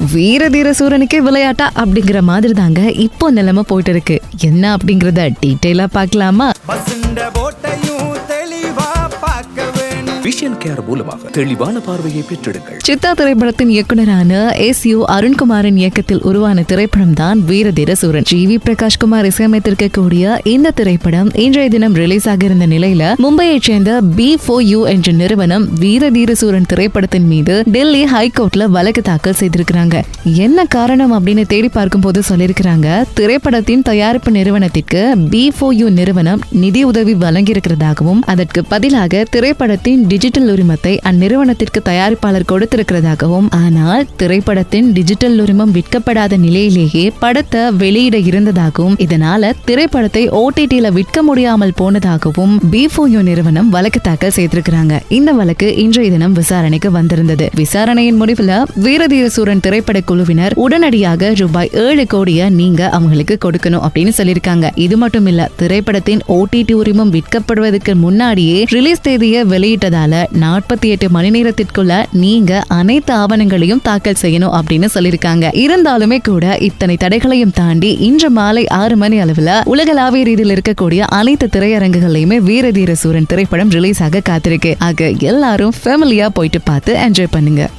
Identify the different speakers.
Speaker 1: வீரதீர சூரனுக்கே விளையாட்டா அப்படிங்கிற மாதிரி தாங்க இப்போ நிலைமை போயிட்டு இருக்கு. என்ன அப்படிங்கறத டீட்டெயிலா பார்க்கலாமா?
Speaker 2: ஏஷியன் கேர் மூலமாக தெளிவான பார்வையை பெற்றெடுங்கள்.
Speaker 1: சித்தா திரைப்படத்தின் இயக்குனரான எஸ் யு அருண்குமாரின் இயக்கத்தில் உருவான திரைப்படம் தான் வீரதீர சூரன். ஜி வி பிரகாஷ்குமார் இசையமைத்திருக்கக்கூடிய இந்த திரைப்படம் இன்றைய தினம் ரிலீஸ் ஆகியிருந்த நிலையில மும்பையைச் சேர்ந்த பி ஃபோர் யூ என்ற நிறுவனம் வீரதீர சூரன் திரைப்படத்தின் மீது டெல்லி ஹைகோர்ட்ல வழக்கு தாக்கல் செய்திருக்கிறாங்க. என்ன காரணம் அப்படின்னு தேடி பார்க்கும் போது சொல்லியிருக்கிறாங்க. திரைப்படத்தின் தயாரிப்பு நிறுவனத்திற்கு பி ஃபோ யூ நிறுவனம் நிதி உதவி வழங்கியிருக்கிறதாகவும் அதற்கு பதிலாக திரைப்படத்தின் டிஜிட்டல் உரிமத்தை அந்நிறுவனத்திற்கு தயாரிப்பாளர் கொடுத்திருக்கிறதாகவும் ஆனால் திரைப்படத்தின் டிஜிட்டல் உரிமம் விற்கப்படாத நிலையிலேயே படத்தை வெளியிட இருந்ததாகவும் இதனால திரைப்படத்தை ஓடிடியில விற்க முடியாமல் போனதாகவும் பிஃபோயோ நிறுவனம் வழக்கு தாக்கல் செய்திருக்கிறாங்க. இந்த வழக்கு இன்றைய தினம் விசாரணைக்கு வந்திருந்தது. விசாரணையின் முடிவில் வீரதீர சூரன் திரைப்பட குழுவினர் உடனடியாக ரூபாய் ஏழு கோடியை நீங்க அவங்களுக்கு கொடுக்கணும் அப்படின்னு சொல்லியிருக்காங்க. இது மட்டும் இல்ல திரைப்படத்தின் ஓடிடி உரிமம் விற்கப்படுவதற்கு முன்னாடியே ரிலீஸ் தேதியை வெளியிட்டதால நாற்பத்தி எட்டு மணி நேரத்திற்குள்ள நீங்க அனைத்து ஆவணங்களையும் தாக்கல் செய்யணும் அப்படின்னு சொல்லியிருக்காங்க. இருந்தாலுமே கூட இத்தனை தடைகளையும் தாண்டி இன்று மாலை ஆறு மணி அளவுல உலகளாவிய ரீதியில் இருக்கக்கூடிய அனைத்து திரையரங்குகளையுமே வீரதீர சூரன் திரைப்படம் ரிலீஸ் ஆக காத்திருக்கு. ஆக எல்லாரும் ஃபேமிலியா போயிட்டு பார்த்து என்ஜாய் பண்ணுங்க.